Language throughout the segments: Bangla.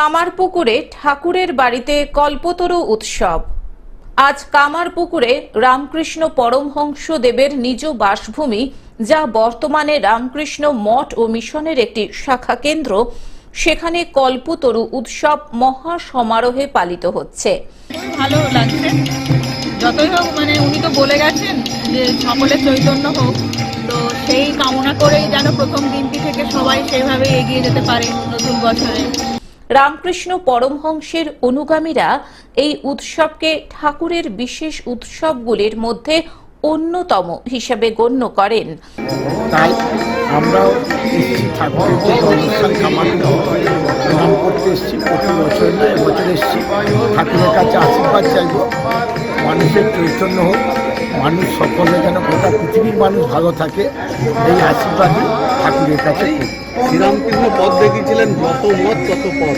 কামারপুকুরে ঠাকুরের বাড়িতে কল্পতরু উৎসব। আজ কামারপুকুরে রামকৃষ্ণ পরমহংস দেবের নিজ বাসভূমি, যা বর্তমানে রামকৃষ্ণ মঠ ও মিশনের একটি শাখা কেন্দ্র সেখানে কল্পতরু উৎসব মহা সমারোহে পালিত হচ্ছে। ভালো লাগছে। যতই হোক মানে উনি তো বলে গেছেন যে চৈতন্য হোক। তো সেই কামনা করেই যেন প্রথম দিনটি থেকে সবাই সেভাবে এগিয়ে যেতে পারে নতুন বছরে। রামকৃষ্ণ পরমহংসের অনুগামীরা এই উৎসবকে ঠাকুরের বিশেষ উৎসবগুলির মধ্যে অন্যতম হিসেবে গণ্য করেন। মানুষের চৈতন্য হোক মানুষ সকলে যেন গোটা পৃথিবীর মানুষ ভালো থাকে এই আশীর্বাদই ঠাকুরের কাছে শ্রীরামকৃষ্ণ পদ দেখিয়েছিলেন যত মত তত পথ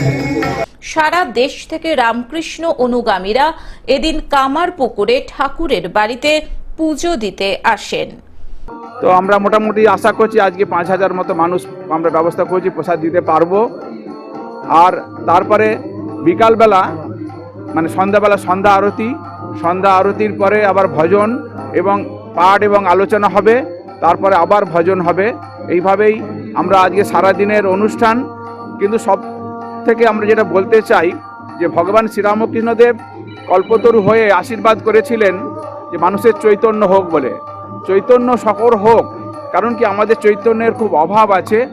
সারা দেশ থেকে রামকৃষ্ণ অনুগামীরা এদিন কামারপুকুরে ঠাকুরের বাড়িতে পুজো দিতে আসেন। তো আমরা মোটামুটি আশা করছি আজকে পাঁচ হাজার মতো মানুষ আমরা ব্যবস্থা করছি প্রসাদ দিতে পারব। আর তারপরে বিকালবেলা মানে সন্ধ্যাবেলা সন্ধ্যা আরতি সন্ধ্যা আরতির পরে আবার ভজন এবং পাঠ এবং আলোচনা হবে, তারপরে আবার ভজন হবে। এইভাবেই আমরা আজকে সারা দিনের অনুষ্ঠান। কিন্তু সব থেকে আমরা যেটা বলতে চাই, যে ভগবান শ্রীরামকৃষ্ণদেব কল্পতরু হয়ে আশীর্বাদ করেছিলেন যে মানুষের চৈতন্য হোক বলে। চৈতন্য সকর হোক, কারণ কি আমাদের চৈতন্যের খুব অভাব আছে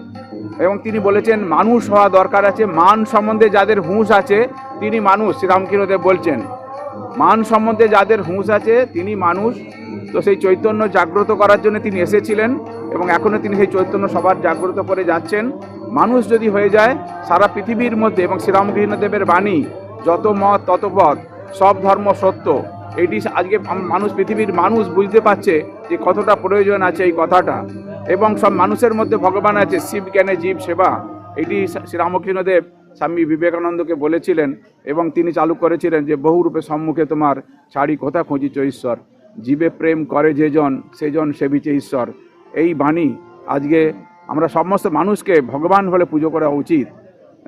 এবং তিনি বলেছেন, মানুষ হওয়া দরকার আছে। মান সম্বন্ধে যাদের হুঁশ আছে, তিনি মানুষ, শ্রীরামকৃষ্ণদেব বলছেন। মান সম্বন্ধে যাদের হুঁশ আছে, তিনি মানুষ। তো সেই চৈতন্য জাগ্রত করার জন্য তিনি এসেছিলেন এবং এখনও তিনি সেই চৈতন্য সবার জাগ্রত করে যাচ্ছেন। মানুষ যদি হয়ে যায়, সারা পৃথিবীর মধ্যে এবং শ্রীরামকৃষ্ণদেবের বাণী, যত মত তত পথ, সব ধর্ম সত্য। এটি আজকে মানুষ পৃথিবীর মানুষ বুঝতে পারছে যে কতটা প্রয়োজন আছে এই কথাটা। এবং সব মানুষের মধ্যে ভগবান আছে, শিব জ্ঞানে জীব সেবা। এটি শ্রীরামকৃষ্ণদেব স্বামী বিবেকানন্দকে বলেছিলেন এবং তিনি চালু করেছিলেন যে বহুরূপে সম্মুখে তোমার ছাড়ি কোথা খুঁজিছ, ঈশ্বর। জীবে প্রেম করে যেজন সেজন সেবিছে, ঈশ্বর। এই বাণী আজকে আমরা সমস্ত মানুষকে ভগবান বলে পুজো করা উচিত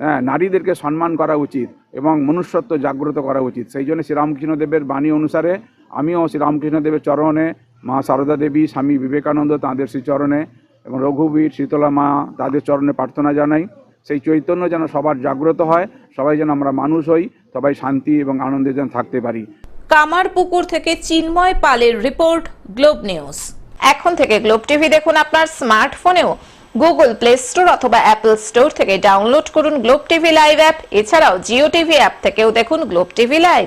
হ্যাঁ নারীদেরকে সম্মান করা উচিত এবং মনুষ্যত্ব জাগ্রত করা উচিত। সেই জন্য শ্রীরামকৃষ্ণদেবের বাণী অনুসারে আমিও শ্রীরামকৃষ্ণদেবের চরণে মা সারদা দেবী, স্বামী বিবেকানন্দ তাঁদের শ্রীচরণে এবং রঘুবীর, শীতলা মা তাদের চরণে প্রার্থনা জানাই। সেই চৈতন্য যেন সবার জাগ্রত হয়, সবাই যেন আমরা মানুষ হই, সবাই শান্তি এবং আনন্দে যেন থাকতে পারি। কামারপুকুর থেকে চিন্ময় পালের রিপোর্ট, গ্লোব নিউজ। এখন থেকে গ্লোব টিভি দেখুন আপনার স্মার্টফোনেও। গুগল প্লে স্টোর অথবা অ্যাপল স্টোর থেকে ডাউনলোড করুন গ্লোব টিভি লাইভ অ্যাপ। এছাড়াও জিও টিভি অ্যাপ থেকেও দেখুন গ্লোব টিভি লাইভ।